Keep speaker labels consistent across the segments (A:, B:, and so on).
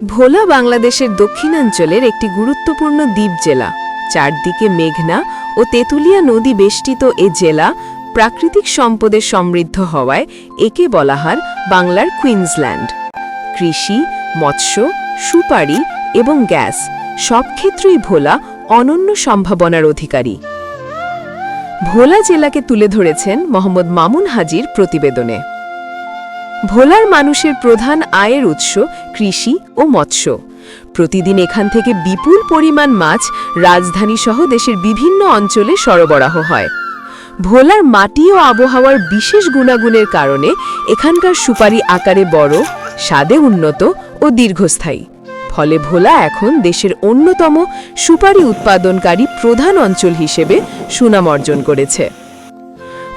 A: ভোলা বাংলাদেশের দক্ষিণাঞ্চলের একটি গুরুত্বপূর্ণ দ্বীপ জেলা। চারদিকে মেঘনা ও তেঁতুলিয়া নদী বেষ্টিত এ জেলা প্রাকৃতিক সম্পদে সমৃদ্ধ হওয়ায় একে বলা হয় বাংলার কুইন্সল্যান্ড। কৃষি, মৎস্য, সুপারি এবং গ্যাস সব ক্ষেত্রেই ভোলা অনন্য সম্ভাবনার অধিকারী। ভোলা জেলাকে তুলে ধরেছেন মোহাম্মদ মামুন হাজির প্রতিবেদনে। ভোলার মানুষের প্রধান আয়ের উৎস কৃষি ও মৎস্য। প্রতিদিন এখান থেকে বিপুল পরিমাণ মাছ রাজধানী সহ দেশের বিভিন্ন অঞ্চলে সরবরাহ হয়। ভোলার মাটি ও আবহাওয়ার বিশেষ গুণাগুণের কারণে এখানকার সুপারি আকারে বড়, স্বাদে উন্নত ও দীর্ঘস্থায়ী। ফলে ভোলা এখন দেশের অন্যতম সুপারি উৎপাদনকারী প্রধান অঞ্চল হিসেবে সুনাম অর্জন করেছে।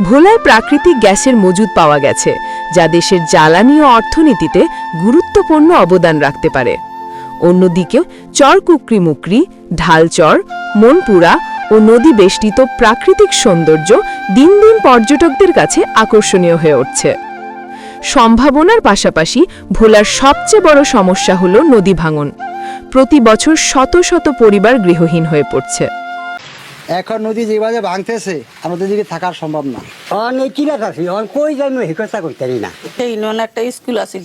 A: ভোলায় প্রাকৃতিক গ্যাসের মজুদ পাওয়া গেছে। যা দেশের জ্বালানি ও অর্থনীতিতে গুরুত্বপূর্ণ অবদান রাখতে পারে। অন্যদিকে চরকুকরি মুকরি, ঢালচর, মনপুরা ও নদী বেষ্টিত প্রাকৃতিক সৌন্দর্য দিন দিন পর্যটকদের কাছে আকর্ষণীয় হয়ে উঠছে। সম্ভাবনার পাশাপাশি ভোলার সবচেয়ে বড় সমস্যা হল নদী ভাঙন। প্রতি বছর শত শত পরিবার গৃহহীন হয়ে পড়ছে।
B: এখন নদী যেভাবে ভাঙতেছে আমাদের দিকে থাকার সম্ভব না।
C: অন এই কিনা আছে অন কই যাই হিকতা করতে না।
D: এই ইউনিয়ন একটা স্কুল আছিল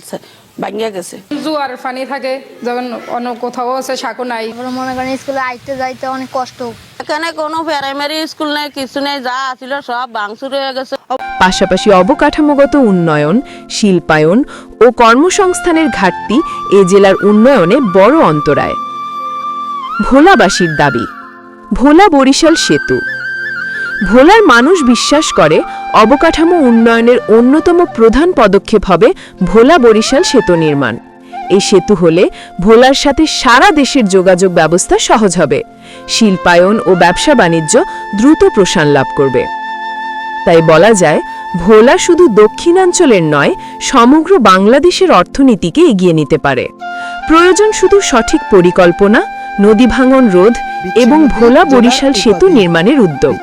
D: ভাঙ্গিয়া গেছে।
E: জোয়ার পানি থাকে যখন অন্য কোথাও আছে সাঁকো নাই।
F: মনে করেন স্কুলে আইতে যাইতে অনেক কষ্ট।
D: এখানে কোনো প্রাইমারি স্কুল নেই কিছু নেই যা আছিল সব ভাঙচুর হয়ে গেছে।
A: পাশাপাশি অবকাঠামোগত উন্নয়ন শিল্পায়ন ও কর্মসংস্থানের ঘাটতি এ জেলার উন্নয়নে বড় অন্তরায়। ভোলাবাসীর দাবি। ভোলা বরিশাল সেতু। ভোলার মানুষ বিশ্বাস করে অবকাঠামো উন্নয়নের অন্যতম প্রধান পদক্ষেপ হবে ভোলা বরিশাল সেতু নির্মাণ। এই সেতু হলে ভোলার সাথে সারা দেশের যোগাযোগ ব্যবস্থা সহজ হবে। শিল্পায়ন ও ব্যবসা বাণিজ্য দ্রুত প্রসার লাভ করবে। তাই বলা যায়, ভোলা শুধু দক্ষিণাঞ্চলের নয়, সমগ্র বাংলাদেশের অর্থনীতিকে এগিয়ে নিতে পারে। প্রয়োজন শুধু সঠিক পরিকল্পনা নদী ভাঙন রোধ এবং ভোলা বরিশাল সেতু নির্মাণের উদ্যোগ।